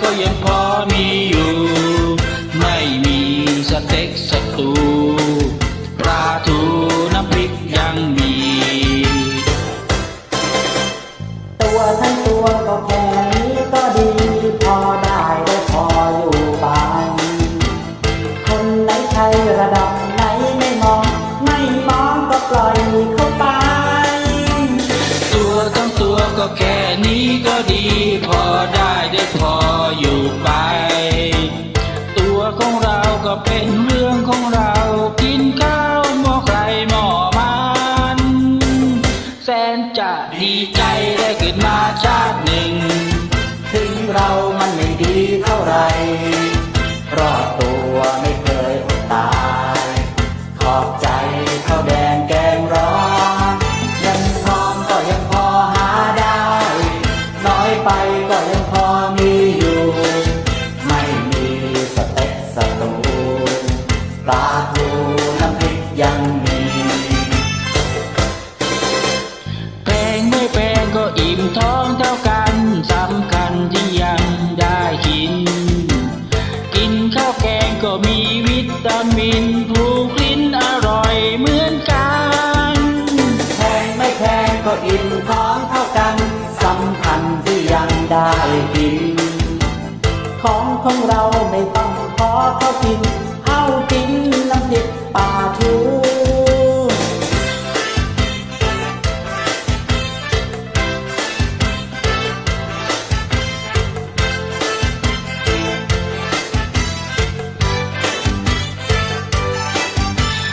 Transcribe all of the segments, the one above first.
哥也怕你哟。 ก็แค่นี้ก็ดี พอได้ได้พออยู่ไป ตัวของเราก็เป็นเรื่องของเรากินข้าวหม้อใครหม้อมันแสนจะดีใจได้เกิดมาชาติหนึ่ง ถึงเรามันไม่ดี ของเราไม่ต้องขอเขากิน เอากินน้ำพริกป่าทู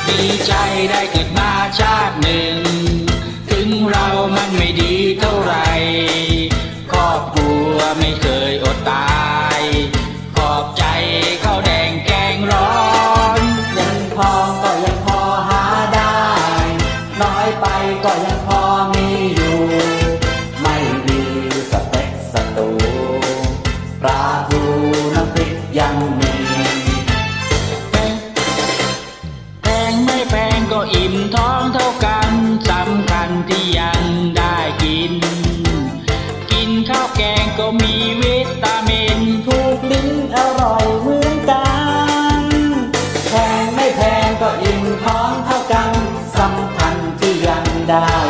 ดีใจได้เกิดมาชาติหนึ่ง ถึงเรามันไม่ดีเท่าไรครอบครัวไม่เคยอดตาย ก็ยังพอมีอยู่ ไม่มีสเต็กสตูปลาทูน้ำพริกยังมีแพงไม่แพงก็อิ่มท้องเท่ากันสำคัญที่ยังได้กิน กินข้าวแกงก็มีวิตามินทุกลิ้นอร่อย 감사합니다.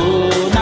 no